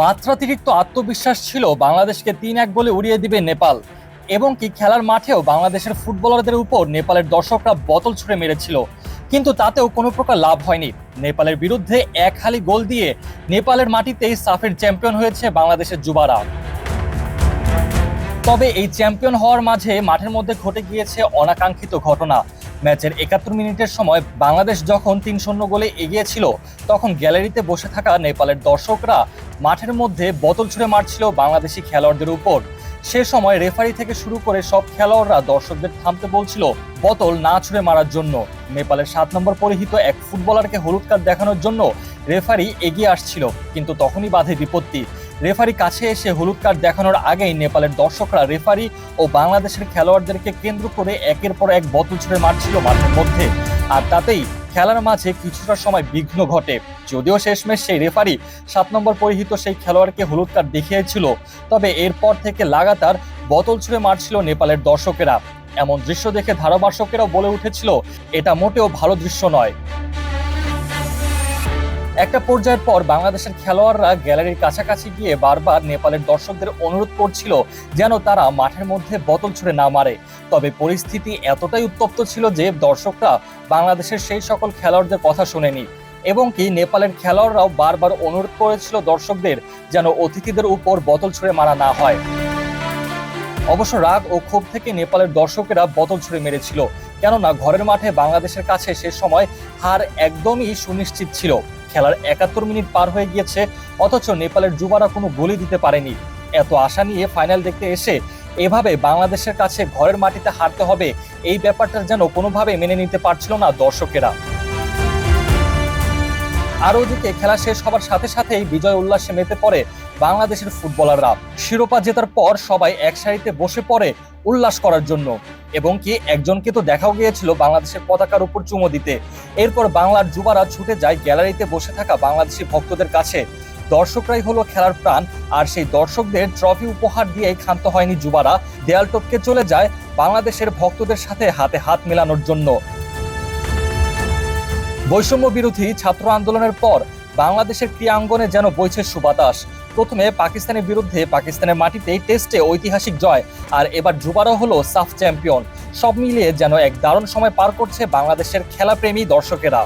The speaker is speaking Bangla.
মাত্রাতিরিক্ত আত্মবিশ্বাস ছিল বাংলাদেশকে তিন এক বলে উড়িয়ে দিবে নেপাল। এবং কি খেলার মাঠেও বাংলাদেশের ফুটবলারদের উপর নেপালের দর্শকরা বোতল ছুঁড়ে মেরেছিল। কিন্তু তাতেও কোনো প্রকার লাভ হয়নি। নেপালের বিরুদ্ধে এক হালি গোল দিয়ে নেপালের মাটিতেই সাফের চ্যাম্পিয়ন হয়েছে বাংলাদেশের যুবারা। তবে এই চ্যাম্পিয়ন হওয়ার মাঝে মাঠের মধ্যে ঘটে গিয়েছে অনাকাঙ্ক্ষিত ঘটনা। ম্যাচের একাত্তর মিনিটের সময় বাংলাদেশ যখন তিন শূন্য গোলে এগিয়ে ছিল তখন গ্যালারিতে বসে থাকা নেপালের দর্শকরা মাঠের মধ্যে বোতল ছুঁড়ে মারছিল বাংলাদেশি খেলোয়াড়দের উপর। সে সময় রেফারি থেকে শুরু করে সব খেলোয়াড়রা দর্শকদের থামতে বলছিল, বোতল না ছুঁড়ে মারার জন্য। নেপালের সাত নম্বর পরিহিত এক ফুটবলারকে হলুদ কার্ড দেখানোর জন্য রেফারি এগিয়ে আসছিল, কিন্তু তখনই বাধে বিপত্তি। রেফারি কাছে এসে হলুদ কার্ড দেখানোর আগেই নেপালের দর্শকরা রেফারি ও বাংলাদেশের খেলোয়াড়দেরকে কেন্দ্র করে একের পর এক বোতল ছুঁড়ে মারছিল মাঠের মধ্যে। আর তাতেই খেলার মাঝে কিছুটা সময় বিঘ্ন ঘটে। যদিও শেষমেশ সেই রেফারি সাত নম্বর পরিহিত সেই খেলোয়াড়কে হলুদ কার্ড দেখিয়েছিল, তবে এরপর থেকে লাগাতার বোতল ছুঁড়ে মারছিল নেপালের দর্শকেরা। এমন দৃশ্য দেখে ধারাভাষ্যকেরাও বলে উঠেছিল, এটা মোটেও ভালো দৃশ্য নয়। একটা পর্যায়ের পর বাংলাদেশের খেলোয়াড়রা গ্যালারির কাছাকাছি গিয়ে বারবার নেপালের দর্শকদের অনুরোধ করছিল যেন তারা মাঠের মধ্যে বোতল ছুঁড়ে না মারে। তবে পরিস্থিতি এতটাই উত্তপ্ত ছিল যে দর্শকরা বাংলাদেশের সেই সকল খেলোয়াড়দের কথা শুনেনি। এবং কি নেপালের খেলোয়াড়রাও বারবার অনুরোধ করেছিল দর্শকদের যেন অতিথিদের উপর বোতল ছুঁড়ে মারা না হয়। অবশ্য রাগ ও ক্ষোভ থেকে নেপালের দর্শকেরা বোতল ছুঁড়ে মেরেছিল। কেননা ঘরের মাঠে বাংলাদেশের কাছে সে সময় হার একদমই সুনিশ্চিত ছিল। খেলার একাত্তর মিনিট পার হয়ে গিয়েছে, অথচ নেপালের যুবারা কোনো গোলই দিতে পারেনি। এত আশা নিয়ে ফাইনাল দেখতে এসে এভাবে বাংলাদেশের কাছে ঘরের মাটিতে হারতে হবে, এই ব্যাপারটা যেন কোনোভাবে মেনে নিতে পারছিল না দর্শকেরা। আর ওদিকে খেলা শেষ হবার সাথে সাথেই বিজয় উল্লাসে মেতে পড়ে বাংলাদেশের ফুটবলাররা। শিরোপা জেতার পর সবাই এক সারিতে বসে পড়ে উল্লাস করার জন্য। এবং কি একজনকে তো দেখাও গিয়েছিল বাংলাদেশের পতাকার উপর চুমো দিতে। এরপর বাংলার যুবারা ছুটে যায় গ্যালারিতে বসে থাকা বাংলাদেশি ভক্তদের কাছে। দর্শকরাই হলো খেলার প্রাণ, আর সেই দর্শকদের ট্রফি উপহার দিয়ে ক্ষান্ত হয়নি যুবারা। দেয়াল টপকে চলে যায় বাংলাদেশের ভক্তদের সাথে হাতে হাত মেলানোর জন্য। বৈষম্য বিরোধী ছাত্র আন্দোলনের পর বাংলাদেশের ক্রীড়াঙ্গনে যেন বইছে সুবাতাস। প্রথমে পাকিস্তানের বিরুদ্ধে পাকিস্তানের মাটিতে টেস্টে ঐতিহাসিক জয়, আর এবার যুবারা হলো সাফ চ্যাম্পিয়ন। সব মিলিয়ে যেন এক দারুণ সময় পার করছে বাংলাদেশের খেলাপ্রেমী দর্শকেরা।